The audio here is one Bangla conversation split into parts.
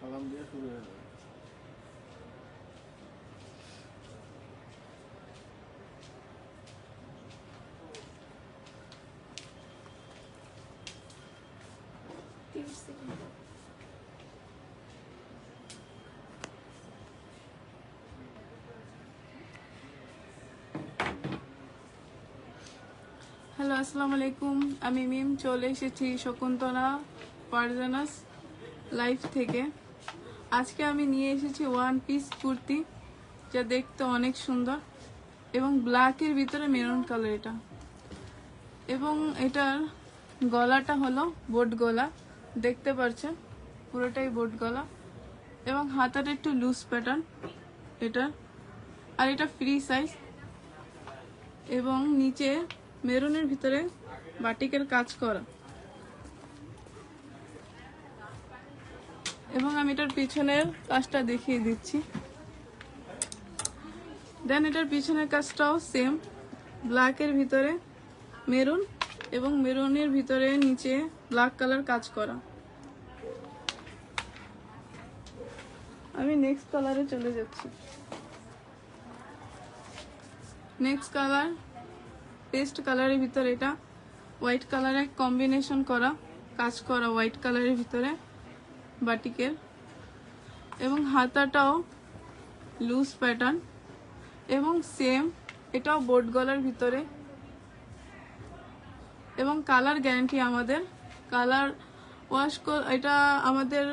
사람 내 소리야. 띄울 수 있는 거. হ্যালো আসসালামু আলাইকুম আমি মিম, চলে এসেছি শকুন্তলা পারজানাস লাইফ থেকে। আজকে আমি নিয়ে এসেছি ওয়ান পিস কুর্তি, যা দেখতে অনেক সুন্দর এবং ব্ল্যাকের ভিতরে মেরুন কালার এটা। এবং এটার গলাটা হলো বোট গলা, দেখতে পাচ্ছেন পুরোটাই বোট গলা। এবং হাতাটা একটু লুজ প্যাটার্ন এটা আর এটা ফ্রি সাইজ এবং নিচে মেরুনের ভিতরে বাটিকের কাজ করা। এবং আমি এটার পিছনের কাজটা দেখিয়ে দিচ্ছি। দেন এটার পিছনের কাজটাও সেম ব্ল্যাকের ভিতরে মেরুন এবং মেরুনের ভিতরে নিচে ব্ল্যাক কালার কাজ করা। আমি নেক্সট কালারে চলে যাচ্ছি। নেক্সট কালার পেস্ট কালারের ভিতরে এটা, হোয়াইট কালারের কম্বিনেশন করা, কাজ করা হোয়াইট কালারের ভিতরে বাটিকের। এবং হাতাটাও লুজ প্যাটার্ন এবং সেম এটাও বোট গলার ভিতরে। এবং কালার গ্যারান্টি আমাদের কালার ওয়াশ এটা আমাদের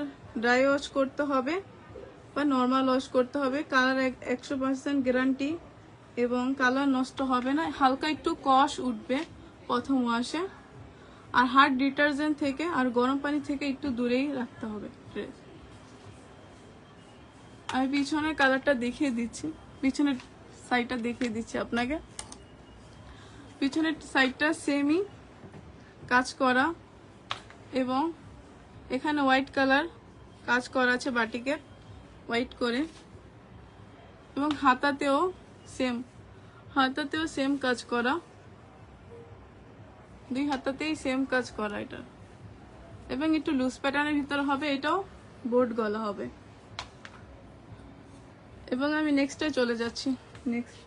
ড্রাই ওয়াশ করতে হবে বা নর্মাল ওয়াশ করতে হবে। কালার একশো পার্সেন্ট গ্যারান্টি এবং কালার নষ্ট হবে না, হালকা একটু কষ উঠবে প্রথম ওয়াশে। আর হার্ড ডিটারজেন্ট থেকে আর গরম পানি থেকে একটু দূরেই রাখতে হবে ড্রেস আমি পিছনের কালারটা দেখিয়ে দিচ্ছি। পিছনের সাইডটা দেখিয়ে দিচ্ছি আপনাকে। পিছনের সাইডটা সেমই কাজ করা এবং এখানে হোয়াইট কালার কাজ করা আছে বাটিকে হোয়াইট করে। এবং হাতাতেও সেম হাতাতেও সেম কাজ করা। দুই হাতাতেই সেম কাজ করা এটা। এবং একটু লুজ প্যাটার্নের ভিতরে হবে, এটাও বোর্ড গলা হবে। এবং আমি নেক্সটে চলে যাচ্ছি। নেক্সট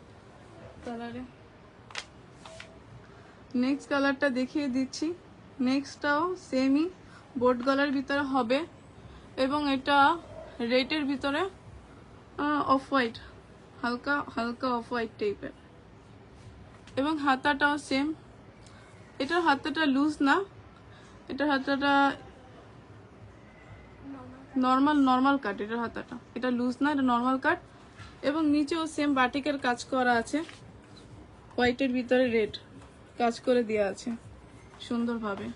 কালারে নেক্সট কালারটা দেখিয়ে দিচ্ছি। নেক্সটটাও সেমই বোর্ড গলার ভিতরে হবে। এবং এটা রেটের ভিতরে অফ হোয়াইট হালকা হালকা অফ হোয়াইট টাইপের এবং হাতাটাও সেম এটার হাতাটা লুজ না। এটার হাতাটা নর্মাল নর্মাল কাট এটার হাতাটা। এটা লুজ না, এটা নর্মাল কাট এবং নিচেও সেম বাটিকের কাজ করা আছে। হোয়াইটের ভিতরে রেড কাজ করে দেওয়া আছে সুন্দরভাবে।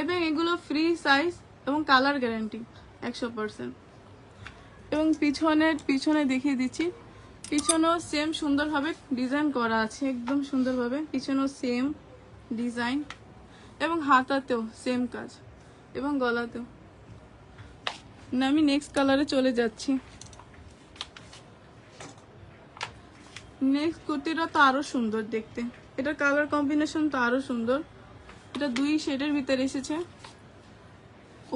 এবং এগুলো ফ্রি সাইজ এবং কালার গ্যারান্টি একশো পার্সেন্ট এবং পিছনের, পিছনে দেখিয়ে দিচ্ছি। পিছনেও সেম সুন্দরভাবে ডিজাইন করা আছে, একদম সুন্দরভাবে। পিছনেও সেম ডিজাইন এবং হাতাতেও সেম কাজ এবং গলাতেও। না আমি নেক্সট কালারে চলে যাচ্ছি। নেক্সট কুর্তিটা তো আরও সুন্দর দেখতে। এটা কালার কম্বিনেশন তো আরও সুন্দর। এটা দুই শেডের ভিতরে এসেছে।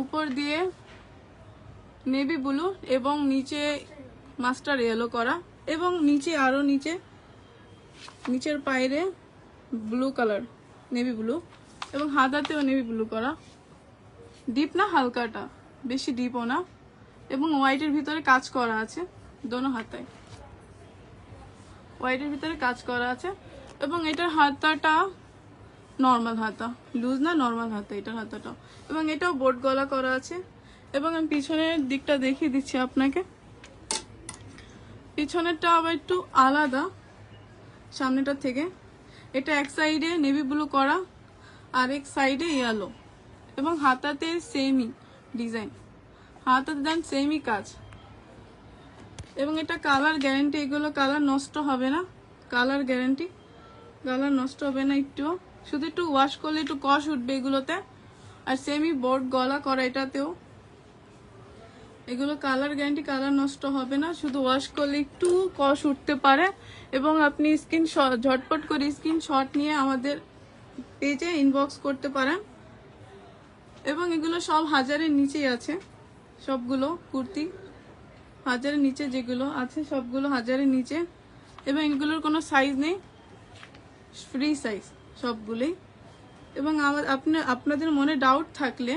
উপর দিয়ে নেভি ব্লু এবং নিচে মাস্টার ইয়েলো করা। এবং নিচে আরও নিচে, নিচের পায়রে ব্লু কালার নেভি ব্লু এবং হাতাতেও নেভি ব্লু করা। ডিপ না, হালকাটা? বেশি ডিপও না। এবং হোয়াইটের ভিতরে কাজ করা আছে দোনো হাতায়। হোয়াইটের ভিতরে কাজ করা আছে এবং এটার হাতাটা নর্মাল হাতা। লুজ না নর্মাল হাতা, এটার হাতাটা এবং এটাও বোট গলা করা আছে। এবং আমি পিছনের দিকটা দেখিয়ে দিচ্ছি আপনাকে। পিছনেরটা আবার একটু আলাদা, সামনেটার থেকে। এটা এক সাইডে নেভি ব্লু করা, আর এক সাইডে ইয়েলো এবং হাতাতে সেমই ডিজাইন হাতাতে দেন সেমই কাজ। এবং এটা কালার গ্যারেন্টি এগুলো কালার নষ্ট হবে না। কালার গ্যারেন্টি কালার নষ্ট হবে না একটু শুধু একটু ওয়াশ করলে একটু কষ উঠবে এগুলোতে। আর সেমি বোর্ড গলা করা এটাতেও। এগুলো কালার গ্যারান্টি কালার নষ্ট হবে না, শুধু ওয়াশ করলে একটু কষ উঠতে পারে এবং আপনি স্ক্রিন ঝটপট করে স্ক্রিন শট নিয়ে আমাদের পেজে ইনবক্স করতে পারেন। এবং এগুলো সব হাজারের নিচেই আছে, সবগুলো কুর্তি। হাজারের নিচে যেগুলো আছে, সবগুলো হাজারের নিচে। এবং এগুলোর কোনো সাইজ নেই ফ্রি সাইজ সবগুলোই। এবং আমার আপনি, আপনাদের মনে ডাউট থাকলে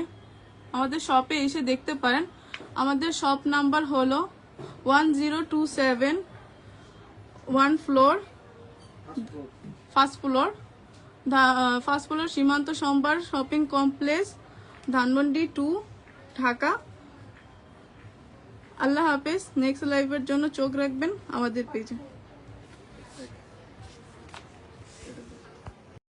আমাদের শপে এসে দেখতে পারেন। আমাদের শপ নাম্বার হলো one zero two seven one floor first floor first floor Shimanto Shambhar shopping complex Dhanmondi two Dhaka. আল্লাহ হাফেজ নেক্সট লাইভের জন্য চোখ রাখবেন আমাদের পেজে